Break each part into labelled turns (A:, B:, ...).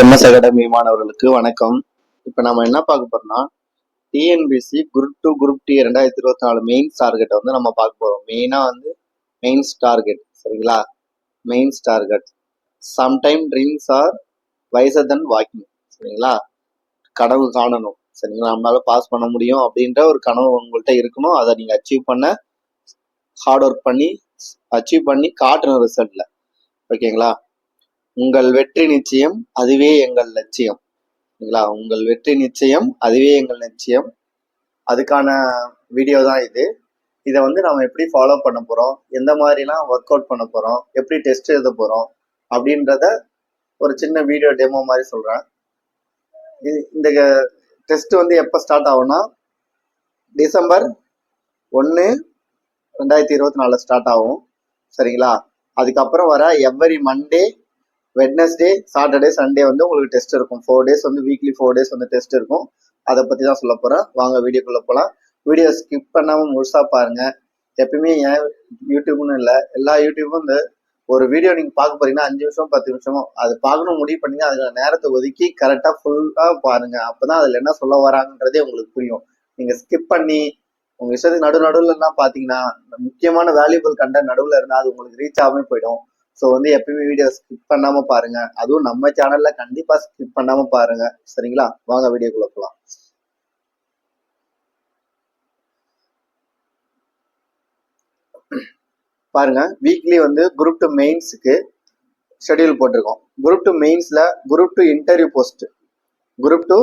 A: MS academy மாணவர்களுக்கு வணக்கம். இப்போ நம்ம என்ன பார்க்க போறோம்னா TNPSC group two group D ரெண்டாயிரத்தி இருபத்தி நாலு மெயின்ஸ் டார்கெட்டை வந்து நம்ம பார்க்க போறோம். மெயினாக வந்து மெயின்ஸ் டார்கெட் சரிங்களா? Mains target sometime dreams are wiser than walking சரிங்களா? கனவு காணணும் சரிங்களா? நம்மளால பாஸ் பண்ண முடியும் அப்படின்ற ஒரு கனவு உங்கள்கிட்ட இருக்கணும். அதை நீங்கள் அச்சீவ் பண்ண ஹார்ட் ஒர்க் பண்ணி அச்சீவ் பண்ணி காட்டணும் ரிசல்ட்ல ஓகேங்களா உங்கள் வெற்றி நிச்சயம் அதுவே எங்கள் லட்சியம். சரிங்களா? உங்கள் வெற்றி நிச்சயம் அதுவே எங்கள் லட்சியம். அதுக்கான வீடியோ தான் இது. இதை வந்து நம்ம எப்படி ஃபாலோ பண்ண போகிறோம் எந்த மாதிரிலாம் ஒர்க் அவுட் பண்ண போகிறோம் எப்படி டெஸ்ட் எழுத போகிறோம் அப்படின்றத ஒரு சின்ன வீடியோ டெமோ மாதிரி சொல்கிறேன் இது இந்த டெஸ்ட் வந்து எப்போ ஸ்டார்ட் ஆகும்னா டிசம்பர் ஒன்று ரெண்டாயிரத்தி இருபத்தி நாலில் ஸ்டார்ட் ஆகும். சரிங்களா? அதுக்கப்புறம் வர every Monday Wednesday Saturday Sunday வந்து உங்களுக்கு டெஸ்ட் இருக்கும். ஃபோர் டேஸ் வந்து வீக்லி ஃபோர் டேஸ் வந்து டெஸ்ட் இருக்கும். அதை பற்றி தான் சொல்ல போகிறேன் வாங்க வீடியோக்குள்ளே போகலாம் வீடியோ ஸ்கிப் பண்ணாமல் முழுசாக பாருங்க. எப்பயுமே ஏன் யூடியூப்னு இல்லை எல்லா யூடியூப்பும் இந்த ஒரு வீடியோ நீங்கள் பார்க்க போறீங்கன்னா அஞ்சு நிமிஷம் பத்து நிமிஷமோ அது பார்க்கணும் முடிவு பண்ணீங்க அதுக்கு நேரத்தை ஒதுக்கி கரெக்டாக ஃபுல்லாக பாருங்க. அப்போ தான் அதில் என்ன சொல்ல வராங்கன்றதே உங்களுக்கு புரியும். நீங்கள் ஸ்கிப் பண்ணி உங்கள் விஷயத்துக்கு நடு நடுவில் எல்லாம் பார்த்தீங்கன்னா முக்கியமான வேல்யூபிள் கண்டென்ட் நடுவில் இருந்தால் அது உங்களுக்கு ரீச் ஆகாம போயிடும். ஸோ வந்து எப்பயுமே வீடியோ ஸ்கிப் பண்ணாம பாருங்க. அதுவும் நம்ம சேனல்ல கண்டிப்பா ஸ்கிப் பண்ணாம பாருங்க. சரிங்களா? வாங்க வீடியோக்குள்ள போகலாம் பாருங்க வீக்லி வந்து குரூப் டூ மெயின்ஸுக்கு ஷெட்யூல் போட்டிருக்கோம். Group two மெயின்ஸ்ல group two interview post group two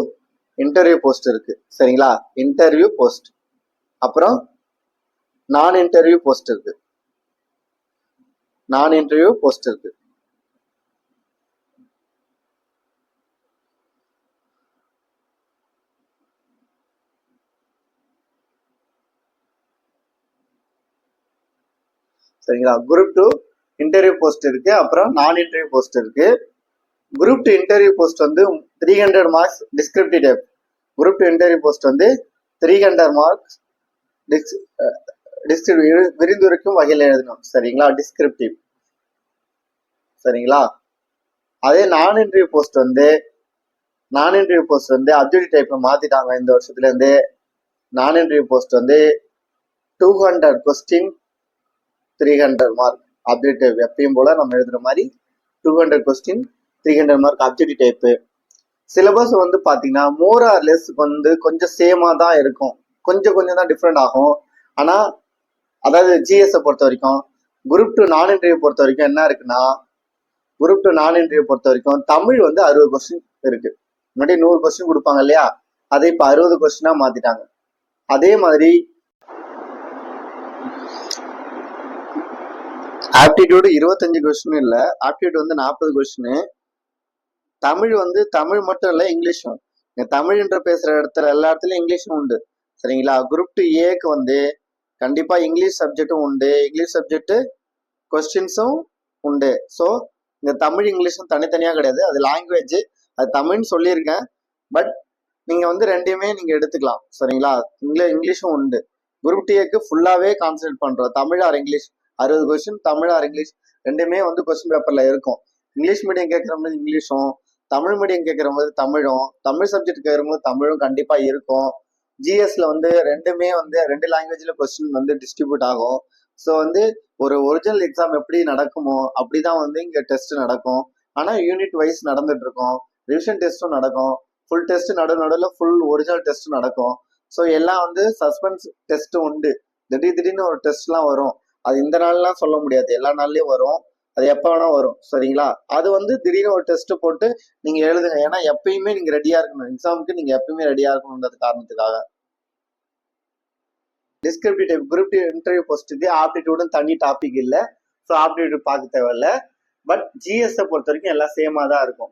A: interview post இருக்கு. சரிங்களா? இன்டர்வியூ போஸ்ட் அப்புறம் நான் இன்டர்வியூ போஸ்ட் இருக்கு. நான் இன்டர்வியூ போஸ்ட் இருக்கு. சரிங்களா? குரூப் டூ இன்டர்வியூ போஸ்ட் இருக்கு. அப்புறம் நான் இன்டர்வியூ போஸ்ட் இருக்கு. குரூப் டூ இன்டர்வியூ போஸ்ட் வந்து three hundred marks descriptive group two interview post வந்து த்ரீ ஹண்ட்ரட் மார்க்ஸ் டிஸ்கிரிப்டிவ் விரிந்துரைக்கும் வகையில் எழுதணும் சரிங்களா? டிஸ்கிரிப்டிவ் சரிங்களா? அதே நான் இன்டர்வியூ போஸ்ட் வந்து நான் இன்டர்வியூ போஸ்ட் வந்து அப்ஜெக்டிவ் டைப்ல மாத்திட்டாங்க இந்த வருஷத்துல இருந்து நான் இன்டர்வியூ போஸ்ட் வந்து two hundred question three hundred mark objective எப்பயும் போல நம்ம எழுதுற மாதிரி two hundred question three hundred mark objective type syllabus வந்து பார்த்தீங்கன்னா மோர் ஆர் லெஸ் வந்து கொஞ்சம் சேமாக தான் இருக்கும். கொஞ்சம் கொஞ்சம் தான் டிஃப்ரெண்ட் ஆகும். ஆனால் அதாவது ஜிஎஸ்ஸை பொறுத்த வரைக்கும் குரூப் டூ நான் இன்டர்வியூ பொறுத்த வரைக்கும் என்ன இருக்குன்னா குரூப் டூ நான் இன்டர்வியூ பொறுத்த வரைக்கும் தமிழ் வந்து அறுபது கொஸ்டின் இருக்கு. முன்னாடி நூறு கொஸ்டின் கொடுப்பாங்க இல்லையா? அதை இப்போ அறுபது கொஸ்டினா மாத்திட்டாங்க. அதே மாதிரி ஆப்டிடியூடு இருபத்தஞ்சு கொஸ்டின் இல்லை. ஆப்டிடியூட் வந்து நாற்பது கொஸ்டின் தமிழ் வந்து தமிழ் மட்டும் இல்லை இங்கிலீஷும் இங்க தமிழ்ன்ற பேசுற இடத்துல எல்லா இடத்துலயும் இங்கிலீஷும் உண்டு. சரிங்களா? குரூப் டூ ஏக்கு வந்து கண்டிப்பா இங்கிலீஷ் சப்ஜெக்டும் உண்டு. இங்கிலீஷ் சப்ஜெக்ட் கொஸ்டின்ஸும் உண்டு. ஸோ இந்த தமிழ் இங்கிலீஷும் தனித்தனியாக கிடையாது. அது லாங்குவேஜ் அது தமிழ்னு சொல்லியிருக்கேன். பட் நீங்க வந்து ரெண்டையுமே நீங்க எடுத்துக்கலாம். சரிங்களா? இங்கிலீஷ் இங்கிலீஷும் உண்டு. குரூப் டிஏக்கு ஃபுல்லாவே கான்சன்ட்ரேட் பண்றோம். தமிழ் ஆர் இங்கிலீஷ் அறுபது கொஸ்டின் தமிழ் ஆர் இங்கிலீஷ் ரெண்டுமே வந்து கொஸ்டின் பேப்பர்ல இருக்கும். இங்கிலீஷ் மீடியம் கேட்குற இங்கிலீஷும் தமிழ் மீடியம் கேட்குற தமிழும் தமிழ் சப்ஜெக்ட் கேட்குற தமிழும் கண்டிப்பா இருக்கும். ஜிஎஸ்ல வந்து ரெண்டுமே வந்து ரெண்டு லாங்குவேஜ்ல கொஸ்டின் வந்து டிஸ்ட்ரிபியூட் ஆகும். ஸோ வந்து ஒரு ஒரிஜினல் எக்ஸாம் எப்படி நடக்குமோ அப்படிதான் வந்து இங்க டெஸ்ட் நடக்கும். ஆனா யூனிட் வைஸ் நடந்துட்டு இருக்கும். ரிவிஷன் டெஸ்ட்டும் நடக்கும். ஃபுல் டெஸ்ட் நடு நடுவில் ஃபுல் ஒரிஜினல் டெஸ்ட் நடக்கும். ஸோ எல்லாம் வந்து சஸ்பென்ஸ் டெஸ்ட்டும் உண்டு. திடீர் திடீர்னு ஒரு டெஸ்ட்லாம் வரும். அது இந்த நாள்லாம் சொல்ல முடியாது. எல்லா நாள்லயும் வரும். அது எப்போ வேணா வரும் சரிங்களா? அது வந்து திடீர்னு ஒரு டெஸ்ட் போட்டு நீங்க எழுதுங்க. ஏன்னா எப்பயுமே நீங்க ரெடியா இருக்கணும். எக்ஸாமுக்கு நீங்க எப்பயுமே ரெடியா இருக்கணும்ன்றது காரணத்துக்காக. டிஸ்கிரிப்டிவ் டைப் குரூப் இன்டர்வியூ போஸ்ட்டுக்கு இது ஆப்டிடியூடும் தனி டாபிக் இல்லை. ஸோ ஆப்டிடியூட் பார்க்க தேவையில்ல. பட் ஜிஎஸ்ஸை பொறுத்த வரைக்கும் எல்லாம் சேமாக தான் இருக்கும்.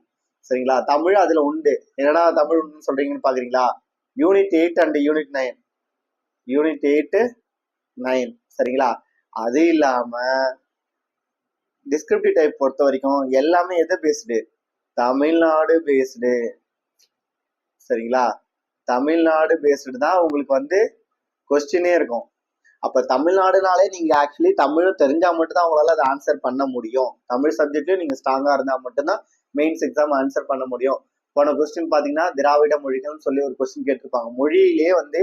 A: சரிங்களா? தமிழ் அதில் உண்டு. என்னடா தமிழ் உண்டுன்னு சொல்கிறீங்கன்னு பார்க்குறீங்களா unit eight and unit nine unit eight nine சரிங்களா? அது இல்லாமல் டிஸ்கிரிப்டிவ் டைப் பொறுத்த வரைக்கும் எல்லாமே எதை பேஸ்டு தமிழ்நாடு பேஸ்டு சரிங்களா? தமிழ்நாடு பேஸ்டு தான் உங்களுக்கு வந்து கொஸ்டினே இருக்கும். அப்ப தமிழ்நாடுனாலே நீங்க ஆக்சுவலி தமிழும் தெரிஞ்சா மட்டும்தான் உங்களால அதை ஆன்சர் பண்ண முடியும். தமிழ் சப்ஜெக்ட்லயும் நீங்க ஸ்ட்ராங்கா இருந்தா மட்டும்தான் மெயின்ஸ் எக்ஸாம் ஆன்சர் பண்ண முடியும். போன கொஸ்டின் பார்த்தீங்கன்னா திராவிட மொழிகள்னு சொல்லி ஒரு கொஸ்டின் கேட்டிருப்பாங்க. மொழியிலேயே வந்து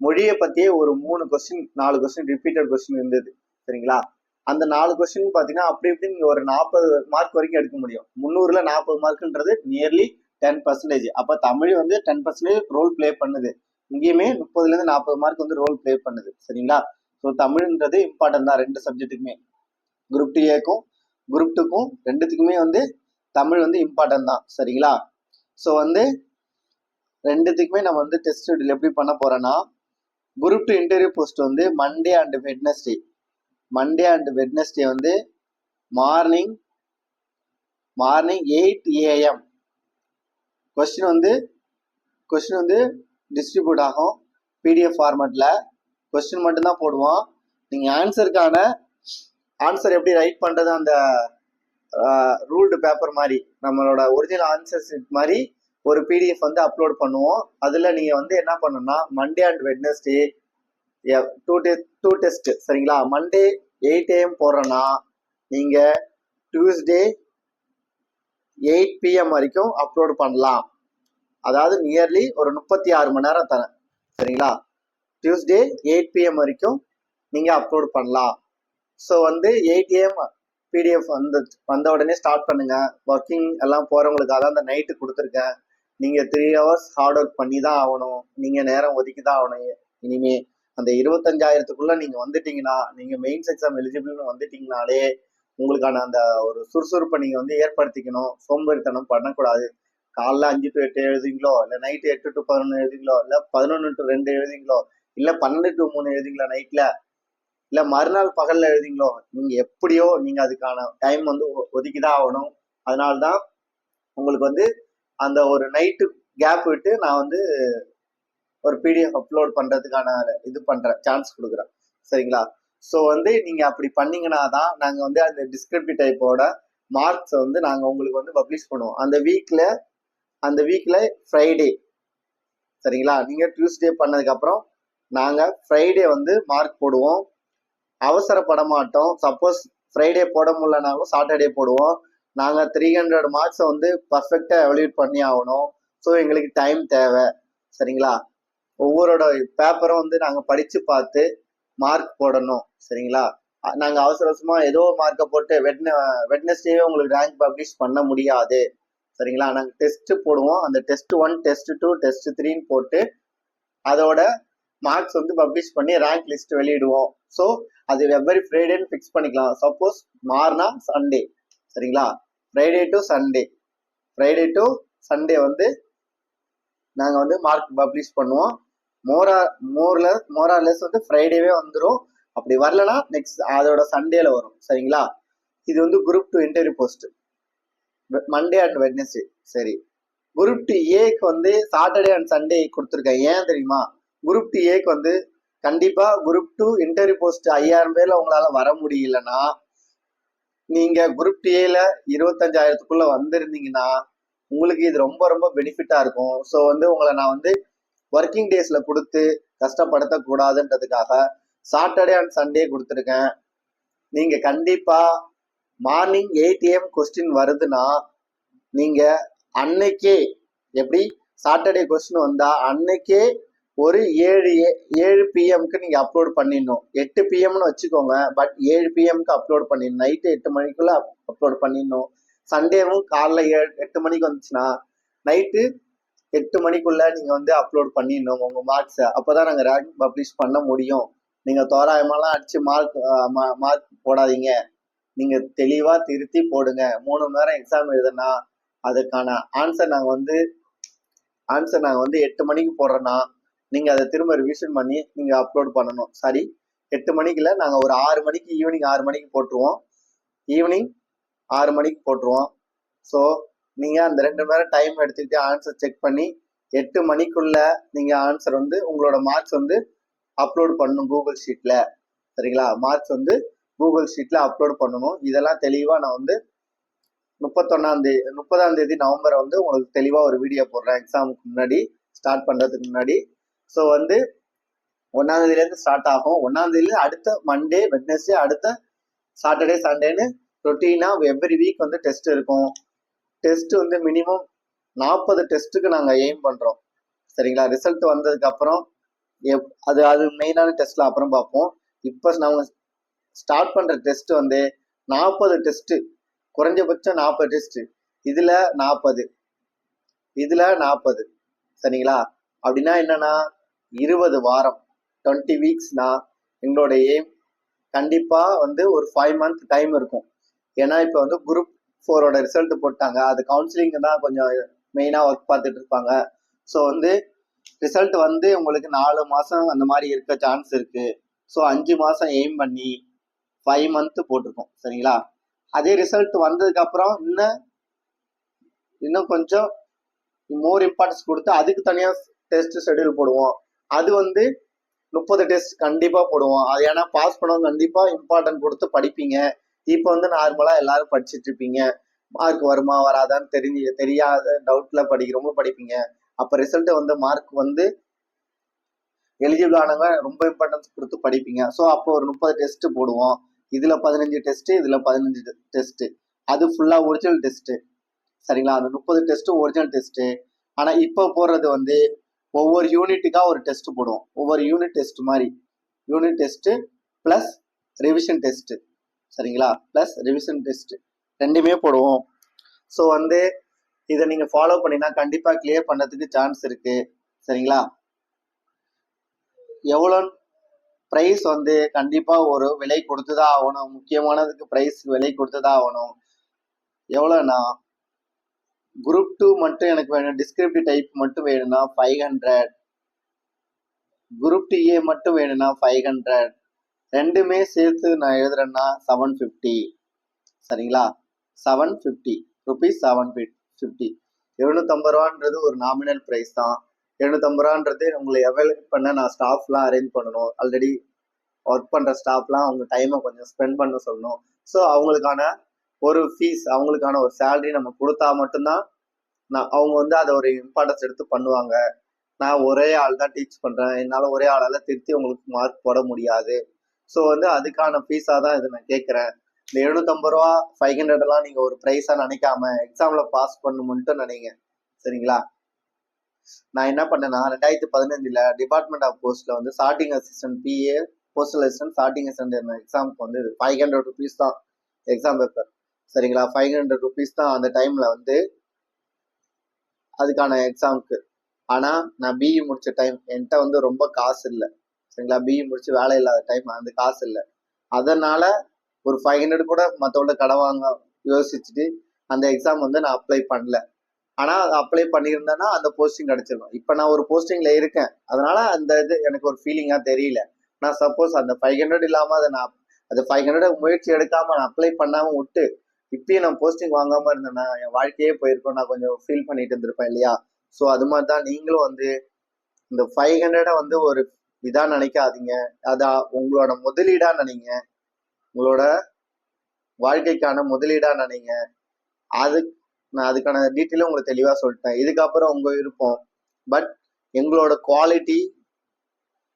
A: மொழியை பற்றியே ஒரு மூணு கொஸ்டின் நாலு கொஸ்டின் ரிப்பீட்டட் கொஸ்டின் இருந்தது. சரிங்களா? அந்த நாலு கொஸ்டின் பார்த்தீங்கன்னா அப்படி இப்படி நீங்கள் ஒரு நாற்பது மார்க் வரைக்கும் எடுக்க முடியும். முந்நூறுல நாற்பது மார்க்ன்றது நியர்லி டென் பர்சன்டேஜ் அப்போ தமிழ் வந்து டென் பர்சன்டேஜ் ரோல் ப்ளே பண்ணுது. இங்கேயுமே முப்பதுலேருந்து நாற்பது மார்க் வந்து ரோல் ப்ளே பண்ணுது. சரிங்களா? ஸோ தமிழ்ன்றது இம்பார்ட்டன்ட் தான் ரெண்டு சப்ஜெக்ட்டுக்குமே குரூப் டிஏக்கும் குரூப் டூக்கும் ரெண்டுத்துக்குமே வந்து தமிழ் வந்து இம்பார்ட்டன்ட் தான். சரிங்களா? ஸோ வந்து ரெண்டுத்துக்குமே நம்ம வந்து டெஸ்ட் எப்படி பண்ண போறோம்னா குரூப் டூ இன்டர்வியூ போஸ்ட் வந்து Monday and Wednesday Monday and Wednesday வந்து morning morning eight AM question வந்து கொஸ்டின் வந்து டிஸ்ட்ரிபியூட் ஆகும். பிடிஎஃப் ஃபார்மேட்டில் கொஸ்டின் மட்டும்தான் போடுவோம். நீங்கள் ஆன்சருக்கான ஆன்சர் எப்படி ரைட் பண்ணுறது அந்த ரூல்டு பேப்பர் மாதிரி நம்மளோட ஒரிஜினல் ஆன்சர் மாதிரி ஒரு பிடிஎஃப் வந்து அப்லோட் பண்ணுவோம். அதில் நீங்கள் வந்து என்ன பண்ணணும்னா Monday and Wednesday two day two test சரிங்களா? மண்டே எயிட் ஏஎம் போடுறோன்னா நீங்கள் டியூஸ்டே எயிட் பிஎம் வரைக்கும் அப்லோடு பண்ணலாம். அதாவது நியர்லி ஒரு முப்பத்தி ஆறு மணி நேரம் தரேன். சரிங்களா? டியூஸ்டே எயிட் பிஎம் வரைக்கும் நீங்கள் அப்லோட் பண்ணலாம். ஸோ வந்து எயிட் ஏஎம் பிடிஎஃப் வந்து வந்த உடனே ஸ்டார்ட் பண்ணுங்கள் ஒர்க்கிங் எல்லாம் போகிறவங்களுக்காக அதான் அந்த நைட்டு கொடுத்துருக்கேன் நீங்கள் த்ரீ ஹவர்ஸ் ஹார்ட் ஒர்க் பண்ணி தான் ஆகணும். நீங்கள் நேரம் ஒதுக்கி தான் ஆகணும். இனிமே அந்த இருபத்தஞ்சாயிரத்துக்குள்ள நீங்கள் வந்துட்டீங்கன்னா நீங்கள் மெயின்ஸ் எக்ஸாம் எலிஜிபிள்னு வந்துட்டீங்கனாலே உங்களுக்கான அந்த ஒரு சுறுசுறுப்பை நீங்கள் வந்து ஏற்படுத்திக்கணும். சோம்பேறித்தனம் பண்ணக்கூடாது. காலைல அஞ்சு டு எட்டு எழுதிங்களோ இல்லை நைட்டு எட்டு டு பதினொன்று எழுதிங்களோ இல்லை பதினொன்று டு ரெண்டு எழுதிங்களோ இல்லை பன்னெண்டு டு மூணு எழுதிங்களா நைட்டில் இல்லை மறுநாள் பகலில் எழுதிங்களோ நீங்கள் எப்படியோ நீங்கள் அதுக்கான டைம் வந்து ஒ- ஒதுக்கி தான் ஆகணும். அதனால தான் உங்களுக்கு வந்து அந்த ஒரு நைட்டு கேப் விட்டு நான் வந்து ஒரு பிடிஎஃப் அப்லோட் பண்ணுறதுக்கான இது பண்ணுறேன் சான்ஸ் கொடுக்குறேன். சரிங்களா? ஸோ வந்து நீங்கள் அப்படி பண்ணீங்கன்னா தான் நாங்கள் வந்து அந்த டிஸ்கிரிப்டிவ் டைப்போட மார்க்ஸை வந்து நாங்கள் உங்களுக்கு வந்து பப்ளிஷ் பண்ணுவோம். அந்த வீக்கில் அந்த வீக்கில் ஃப்ரைடே சரிங்களா? நீங்கள் டியூஸ்டே பண்ணதுக்கப்புறம் நாங்கள் ஃப்ரைடே வந்து மார்க் போடுவோம். அவசரப்பட மாட்டோம் சப்போஸ் ஃப்ரைடே போட முடியலனாலும் சாட்டர்டே போடுவோம். நாங்கள் த்ரீ ஹண்ட்ரட் மார்க்ஸை வந்து பர்ஃபெக்டாக எவல்யூட் பண்ணி ஆகணும். ஸோ எங்களுக்கு டைம் தேவை. சரிங்களா? ஒவ்வொருட பேப்பரும் வந்து நாங்கள் படித்து பார்த்து மார்க் போடணும் சரிங்களா? நாங்கள் அவசர அவசரமாக ஏதோ மார்க்கை போட்டு வெட்ன வெட்னஸ்டேவே உங்களுக்கு ரேங்க் பப்ளிஷ் பண்ண முடியாது சரிங்களா? நாங்கள் டெஸ்ட்டு போடுவோம். அந்த test one test two test த்ரீன்னு போட்டு அதோட மார்க்ஸ் வந்து பப்ளிஷ் பண்ணி ரேங்க் லிஸ்ட் வெளியிடுவோம். ஸோ அது எவ்வரி ஃப்ரைடேன்னு ஃபிக்ஸ் பண்ணிக்கலாம். சப்போஸ் மாறினா சண்டே சரிங்களா? Friday to Sunday Friday to Sunday வந்து நாங்கள் வந்து மார்க் பப்ளிஷ் பண்ணுவோம். மோரா மோர்ல மோரார்லெஸ் வந்து ஃப்ரைடேவே வந்துடும் அப்படி வரலனா நெக்ஸ்ட் அதோட சண்டேல வரும். சரிங்களா? இது வந்து group two interview post Monday and Wednesday சரி. குரூப் டி ஏக்கு வந்து சாட்டர்டே அண்ட் சண்டே கொடுத்துருக்கேன். ஏன் தெரியுமா? குரூப் டி ஏக்கு வந்து கண்டிப்பா குரூப் டூ இன்டர்வியூ போஸ்ட் ஐயாயிரம் பேர்ல உங்களால வர முடியலன்னா நீங்க குரூப் டிஏல இருபத்தஞ்சாயிரத்துக்குள்ள வந்திருந்தீங்கன்னா உங்களுக்கு இது ரொம்ப ரொம்ப பெனிஃபிட்டா இருக்கும். ஸோ வந்து உங்களை நான் வந்து ஒர்க்கிங் டேஸ்ல கொடுத்து கஷ்டப்படுத்தக்கூடாதுன்றதுக்காக சாட்டர்டே அண்ட் சண்டே கொடுத்துருக்கேன். நீங்க கண்டிப்பா மார்னிங் எயிட் ஏஎம் கொஸ்டின் வருதுன்னா நீங்க அன்னைக்கே எப்படி? சாட்டர்டே கொஸ்டின் வந்தா அன்னைக்கே ஒரு ஏழு ஏ- ஏழு பிஎம்க்கு நீங்க அப்லோட் பண்ணிடணும். எட்டு பிஎம்னு வச்சுக்கோங்க பட் ஏழு பிஎம்க்கு அப்லோட் பண்ணிடணும் நைட்டு எட்டு மணிக்குள்ள அப்லோட் பண்ணிடணும். சண்டேவும் காலைல ஏ எட்டு மணிக்கு வந்துச்சுன்னா நைட்டு எட்டு மணிக்குள்ள நீங்க வந்து அப்லோட் பண்ணிடணும் உங்க மார்க்ஸை அப்பதான் நாங்க ரேங்க் பப்ளிஷ் பண்ண முடியும். நீங்க தோராயமாலாம் அடிச்சு மார்க் மார்க் போடாதீங்க. நீங்க தெளிவா திருத்தி போடுங்க. மூணு மணி நேரம் எக்ஸாம் எழுதுனா அதுக்கான ஆன்சர் நாங்க வந்து ஆன்சர் நாங்க வந்து எட்டு மணிக்கு போடுறோன்னா நீங்க அதை திரும்ப ரிவிஷன் பண்ணி நீங்க அப்லோட் பண்ணணும். சாரி எட்டு மணிக்குல நாங்க ஒரு ஆறு மணிக்கு ஈவினிங் ஆறு மணிக்கு போட்டுருவோம். ஈவினிங் ஆறு மணிக்கு போட்டுருவோம். ஸோ நீங்கள் அந்த ரெண்டு மணி நேரம் டைம் எடுத்துக்கிட்டு ஆன்சர் செக் பண்ணி எட்டு மணிக்குள்ள நீங்கள் ஆன்சர் வந்து உங்களோட மார்க்ஸ் வந்து அப்லோட் பண்ணணும் கூகுள் ஷீட்டில் சரிங்களா? மார்க்ஸ் வந்து கூகுள் ஷீட்டில் அப்லோட் பண்ணணும். இதெல்லாம் தெளிவாக நான் வந்து முப்பத்தொன்னாந்தேதி முப்பதாந்தேதி முப்பதாம் தேதி வந்து உங்களுக்கு தெளிவாக ஒரு வீடியோ போடுறேன். எக்ஸாமுக்கு முன்னாடி ஸ்டார்ட் பண்ணுறதுக்கு முன்னாடி. ஸோ வந்து ஒன்றாந்தேதியிலேருந்து ஸ்டார்ட் ஆகும். ஒன்றாந்தேதியிலேருந்து அடுத்த மண்டே வெட்னஸ்டே அடுத்த சாட்டர்டே சண்டேன்னு ரொட்டீனாக எவ்ரி வீக் வந்து டெஸ்ட் இருக்கும். டெஸ்ட் வந்து மினிமம் நாற்பது டெஸ்ட்டுக்கு நாங்கள் எய்ம் பண்ணுறோம் சரிங்களா? ரிசல்ட் வந்ததுக்கு அப்புறம் எப் அது அது மெயினான டெஸ்ட்டில் அப்புறம் பார்ப்போம். இப்போ நாங்கள் ஸ்டார்ட் பண்ணுற டெஸ்ட் வந்து நாற்பது டெஸ்ட்டு குறைஞ்சபட்சம் நாற்பது டெஸ்ட்டு இதில் நாற்பது இதில் நாற்பது சரிங்களா? அப்படின்னா என்னன்னா இருபது வாரம். டுவெண்ட்டி வீக்ஸ்னா எங்களோட எய்ம் கண்டிப்பாக வந்து ஒரு ஃபைவ் மந்த் டைம் இருக்கும். ஏன்னா இப்போ வந்து குரூப் ஃபோரோட ரிசல்ட் போட்டாங்க. அது கவுன்சிலிங் தான் கொஞ்சம் மெயினாக ஒர்க் பார்த்துட்டு இருப்பாங்க. ஸோ வந்து ரிசல்ட் வந்து உங்களுக்கு நாலு மாதம் அந்த மாதிரி இருக்க சான்ஸ் இருக்குது ஸோ அஞ்சு மாதம் எய்ம் பண்ணி ஃபைவ் மந்த்து போட்டிருக்கோம். சரிங்களா? அதே ரிசல்ட் வந்ததுக்கப்புறம் இன்னும் இன்னும் கொஞ்சம் மோர் இம்பார்ட்டன்ஸ் கொடுத்து அதுக்கு தனியாக டெஸ்ட் ஷெட்யூல் போடுவோம். அது வந்து முப்பது டெஸ்ட் கண்டிப்பாக போடுவோம். அது ஏன்னா பாஸ் பண்ணவங்க கண்டிப்பாக இம்பார்ட்டன்ட் கொடுத்து படிப்பீங்க. இப்போ வந்து நார்மலாக எல்லாரும் படிச்சிட்டு இருப்பீங்க. மார்க் வருமா வராதான்னு தெரிஞ்சு தெரியாத டவுட்ல படிக்கிறவங்க படிப்பீங்க. அப்போ ரிசல்ட் வந்து மார்க் வந்து எலிஜிபிள் ஆனவங்க ரொம்ப இம்பார்ட்டன்ஸ் கொடுத்து படிப்பீங்க. ஸோ அப்போ ஒரு முப்பது டெஸ்ட் போடுவோம். இதில் பதினஞ்சு டெஸ்ட் இதில் பதினஞ்சு டெஸ்ட் அது ஃபுல்லாக ஒரிஜினல் டெஸ்ட்டு சரிங்களா? அந்த முப்பது டெஸ்ட்டும் ஒரிஜினல் டெஸ்ட்டு ஆனால் இப்போ போடுறது வந்து ஒவ்வொரு யூனிட்டுக்காக ஒரு டெஸ்ட் போடுவோம். ஒவ்வொரு யூனிட் டெஸ்ட் மாதிரி. Unit test plus revision test சரிங்களா? ப்ளஸ் ரிவிஷன் டெஸ்ட் ரெண்டுமே போடுவோம். ஸோ வந்து இதை நீங்கள் ஃபாலோ பண்ணினா கண்டிப்பாக கிளியர் பண்ணுறதுக்கு சான்ஸ் இருக்கு. சரிங்களா? எவ்வளோ ப்ரைஸ் வந்து கண்டிப்பாக ஒரு விலை கொடுத்து தான் ஆகணும். முக்கியமானதுக்கு ப்ரைஸ் விலை கொடுத்து தான் ஆகணும். எவ்வளோண்ணா குரூப் டூ மட்டும் எனக்கு வேணும். டிஸ்கிரிப்டிவ் டைப் மட்டும் வேணும்னா five hundred group D A A மட்டும் வேணும்னா ஃபைவ் ஹண்ட்ரட் ரெண்டுமே சேர்த்து நான் எழுதுறேன்னா செவன் ஃபிஃப்டி சரிங்களா? Seven fifty rupees seven fifty எழுநூத்தம்பது ரூபான்றது ஒரு நாமினல் ப்ரைஸ் தான். எழுநூத்தம்பது ரூபான்றது உங்களை அவைலபிள் பண்ண நான் ஸ்டாஃப்லாம் அரேஞ்ச் பண்ணணும். ஆல்ரெடி ஒர்க் பண்ணுற ஸ்டாஃப்லாம் அவங்க டைமை கொஞ்சம் ஸ்பெண்ட் பண்ண சொல்லணும். ஸோ அவங்களுக்கான ஒரு ஃபீஸ் அவங்களுக்கான ஒரு சேலரி நம்ம கொடுத்தா மட்டும்தான் நான் அவங்க வந்து அதை ஒரு இம்பார்ட்டன்ஸ் எடுத்து பண்ணுவாங்க. நான் ஒரே ஆள் தான் டீச் பண்ணுறேன் என்னால் ஒரே ஆளால் திருத்தி உங்களுக்கு மார்க் போட முடியாது. ஸோ வந்து அதுக்கான ஃபீஸாக தான் இதை நான் கேட்குறேன். இந்த எழுநூத்தம்பது ரூபா ஃபைவ் ஹண்ட்ரட் எல்லாம் நீங்கள் ஒரு ப்ரைஸாக நினைக்காம எக்ஸாமில் பாஸ் பண்ணணும்ட்டு நினைங்க. சரிங்களா? நான் என்ன பண்ணேன்னா ரெண்டாயிரத்தி பதினஞ்சில் டிபார்ட்மெண்ட் ஆஃப் போஸ்ட்டில் வந்து starting assistant PA postal assistant starting assistant எக்ஸாமுக்கு வந்து ஃபைவ் ஹண்ட்ரட் ருபீஸ் தான் எக்ஸாம் பேப்பர் சரிங்களா? ஃபைவ் ஹண்ட்ரட் ருபீஸ் தான் அந்த டைமில் வந்து அதுக்கான எக்ஸாமுக்கு ஆனால் நான் பிஇ முடித்த டைம் என்கிட்ட வந்து ரொம்ப காசு இல்லை. சரிங்களா? பிஇ முடிச்சு வேலை இல்லாத டைம் அந்த காசு இல்லை. அதனால ஒரு ஃபைவ் ஹண்ட்ரட் கூட மற்றவங்கள்ட்ட கடை வாங்க யோசிச்சுட்டு அந்த எக்ஸாம் வந்து நான் அப்ளை பண்ணல. ஆனால் அதை அப்ளை பண்ணியிருந்தேன்னா அந்த போஸ்டிங் கிடைச்சிடும் இப்போ நான் ஒரு போஸ்டிங்ல இருக்கேன். அதனால அந்த இது எனக்கு ஒரு ஃபீலிங்காக தெரியல. நான் சப்போஸ் அந்த ஃபைவ் ஹண்ட்ரட் இல்லாமல் அதை நான் அது ஃபைவ் ஹண்ட்ரட் முயற்சி எடுக்காம நான் அப்ளை பண்ணாமல் விட்டு இப்பயும் நான் போஸ்டிங் வாங்காம இருந்தேன்னா என் வாழ்க்கையே போயிருக்கோம் நான் கொஞ்சம் ஃபீல் பண்ணிட்டு இருந்திருப்பேன் இல்லையா? ஸோ அது மாதிரி தான் நீங்களும் வந்து இந்த ஃபைவ் ஹண்ட்ரடை வந்து ஒரு இதாக நினைக்காதீங்க. அதா உங்களோட முதலீடா நினைங்க. உங்களோட வாழ்க்கைக்கான முதலீடா நினைங்க. அது நான் அதுக்கான டீட்டெயிலும் உங்களுக்கு தெளிவாக சொல்லிட்டேன். இதுக்கப்புறம் உங்க விருப்பம். பட் எங்களோட குவாலிட்டி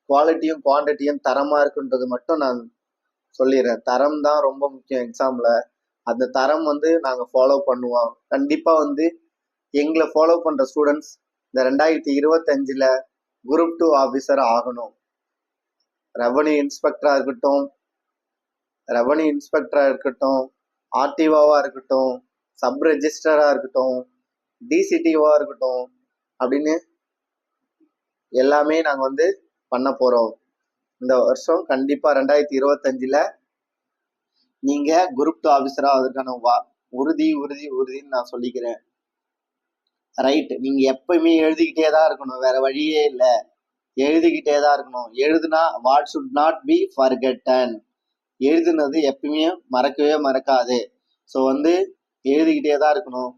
A: குவாலிட்டியும் குவான்டிட்டியும் தரமா இருக்குன்றது மட்டும் நான் சொல்லிடுறேன். தரம் தான் ரொம்ப முக்கியம் எக்ஸாம்ல அந்த தரம் வந்து நாங்கள் ஃபாலோ பண்ணுவோம். கண்டிப்பாக வந்து எங்களை ஃபாலோ பண்ணுற ஸ்டூடெண்ட்ஸ் இந்த ரெண்டாயிரத்தி இருபத்தஞ்சில் குரூப் டூ ஆஃபீஸர் ஆகணும். ரெவன்யூ இன்ஸ்பெக்டராக இருக்கட்டும் ரெவன்யூ இன்ஸ்பெக்டராக இருக்கட்டும் ஆர்டிஓவாக இருக்கட்டும் சப் ரெஜிஸ்டராக இருக்கட்டும் டிசிடிஓவாக இருக்கட்டும் அப்படின்னு எல்லாமே நாங்கள் வந்து பண்ண போகிறோம் இந்த வருஷம் கண்டிப்பாக ரெண்டாயிரத்தி இருபத்தஞ்சில் நீங்க குரூப் டூ ஆஃபீஸரா அதுக்கான வா உறுதி உறுதி உறுதின்னு நான் சொல்லிக்கிறேன். ரைட் நீங்க எப்பயுமே எழுதிக்கிட்டே தான் இருக்கணும். வேற வழியே இல்லை. எழுதிக்கிட்டே தான் இருக்கணும். எழுதுனா what should not be forgotten எழுதுனது எப்பயுமே மறக்கவே மறக்காது. ஸோ வந்து எழுதிக்கிட்டே தான் இருக்கணும்.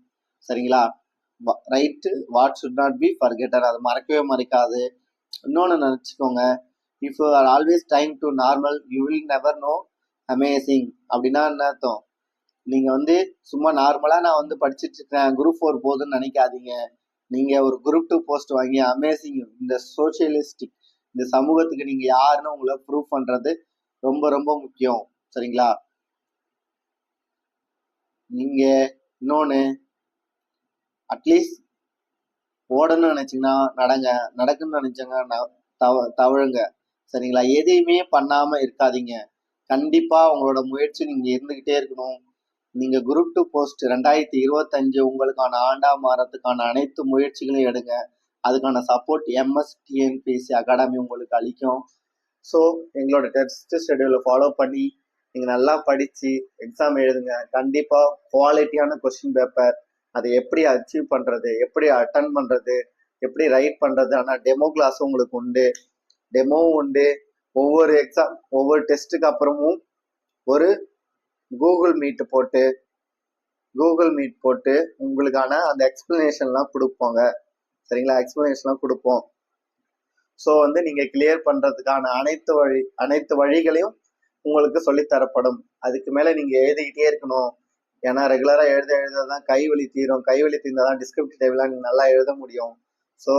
A: சரிங்களா? Right what should not be forgotten அது மறக்கவே மறக்காது. இன்னொன்று நினச்சிக்கோங்க. If you are always time to normal you will never know amazing அப்படின்னா என்ன அர்த்தம்? நீங்கள் வந்து சும்மா நார்மலாக நான் வந்து படிச்சுட்டு இருக்கேன் குரூப் ஃபோர் போகுதுன்னு நினைக்காதீங்க. நீங்க ஒரு குரூப் டூ போஸ்ட் வாங்கி அமேசிங் இந்த சோசியலிஸ்டிக் இந்த சமூகத்துக்கு நீங்க யாருன்னு உங்களை ப்ரூவ் பண்றது ரொம்ப ரொம்ப முக்கியம். சரிங்களா? நீங்க இன்னொன்னு அட்லீஸ்ட் ஓடணும்னு நினச்சிங்கன்னா நடங்க. நடக்கணும்னு நினைச்சங்க தவ தவழுங்க. சரிங்களா? எதையுமே பண்ணாம இருக்காதீங்க. கண்டிப்பா உங்களோட முயற்சி நீங்க இருந்துகிட்டே இருக்கணும். நீங்க குரூப் டூ போஸ்ட் ரெண்டாயிரத்தி இருபத்தஞ்சு உங்களுக்கான ஆண்டா மாறத்துக்கான அனைத்து முயற்சிகளையும் எடுங்க. அதுக்கான சப்போர்ட் எம்எஸ் டிஎன்பிஎஸ்சி அகாடமி உங்களுக்கு அளிக்கும். ஸோ எங்களோட டெஸ்ட் ஷெடியூலை ஃபாலோ பண்ணி நீங்கள் நல்லா படித்து எக்ஸாம் எழுதுங்க. கண்டிப்பாக குவாலிட்டியான கொஸ்டின் பேப்பர் அதை எப்படி அச்சீவ் பண்ணுறது எப்படி அட்டன் பண்ணுறது எப்படி ரைட் பண்ணுறது ஆனால் டெமோ கிளாஸும் உங்களுக்கு உண்டு. டெமோவும் உண்டு. ஒவ்வொரு எக்ஸாம் ஒவ்வொரு டெஸ்ட்டுக்கு அப்புறமும் ஒரு கூகுள் மீட் போட்டு கூகுள் மீட் போட்டு உங்களுக்கான அந்த எக்ஸ்பிளனேஷன்லாம் கொடுப்போங்க. சரிங்களா? எக்ஸ்பிளனேஷன்லாம் கொடுப்போம். ஸோ வந்து நீங்கள் கிளியர் பண்ணுறதுக்கான அனைத்து வழி அனைத்து வழிகளையும் உங்களுக்கு சொல்லித் தரப்படும் அதுக்கு மேலே நீங்கள் எழுதிக்கிட்டே இருக்கணும். ஏன்னா ரெகுலராக எழுத எழுத தான் கைவலி தீரும். கைவலி தீர்ந்தால் தான் டிஸ்கிரிப்டிவ் டைம்லாம் நீங்கள் நல்லா எழுத முடியும். ஸோ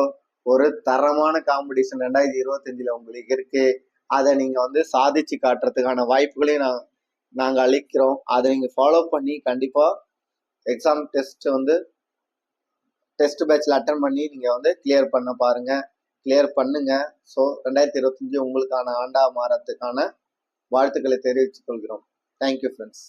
A: ஒரு தரமான காம்படிஷன் ரெண்டாயிரத்தி இருபத்தஞ்சில் உங்களுக்கு இருக்குது அதை நீங்கள் வந்து சாதிச்சு காட்டுறதுக்கான வாய்ப்புகளையும் நான் நாங்கள் அளிக்கிறோம். அதை நீங்கள் ஃபாலோ பண்ணி கண்டிப்பாக எக்ஸாம் டெஸ்ட் வந்து டெஸ்ட் பேட்சில் அட்டன் பண்ணி நீங்கள் வந்து கிளியர் பண்ண பாருங்கள் கிளியர் பண்ணுங்க. ஸோ ரெண்டாயிரத்தி இருபத்தஞ்சி உங்களுக்கான ஆண்டா மாறத்துக்கான வாழ்த்துக்களை தெரிவித்துக் கொள்கிறோம். Thank you friends